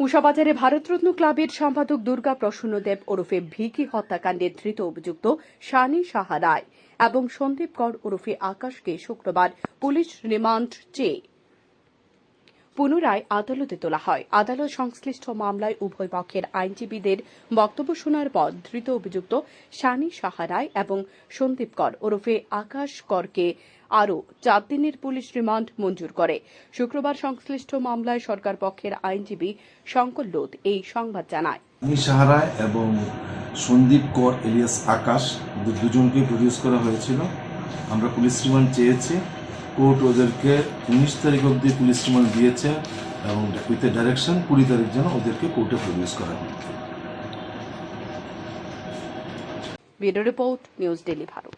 উষাবাজারে ভারতরত্ন ক্লাবের সম্পাদক দুর্গা প্রসন্নদেব ওরফে ভিকি হত্যাকাণ্ডের ধৃত অভিযুক্ত শানি সাহা রায় এবং সন্দীপ কর ওরফে আকাশকে শুক্রবার পুলিশ রিমান্ড চেয়ে পুনরায় আদালতে তোলা হয়। আদালত সংশ্লিষ্ট মামলায় উভয় পক্ষের আইনজীবীদের বক্তব্য শোনার পর ধৃত অভিযুক্ত শানি সাহারায় এবং সন্দীপ কর ওরফে আকাশ করকে আরও চার দিনের পুলিশ রিমান্ড মঞ্জুর করে। শুক্রবার সংশ্লিষ্ট মামলায় সরকার পক্ষের আইনজীবী শঙ্কর লোধ এই সংবাদ জানায়। সাহারায় এবং সন্দীপ কর, এলিয়াস আকাশ দুজনকে প্রডিউস করা হয়েছিল। আমরা পুলিশ রিমান্ড চেয়েছি। কোর্ট ওদেরকে উনিশ তারিখ অব্দি পুলিশ রিমান্ড দিয়েছে এবং উইথ এ ডাইরেকশন কুড়ি তারিখ যেন ওদেরকে কোর্টে প্রবেশ করা হয়েছে bureau report, news daily Bharat.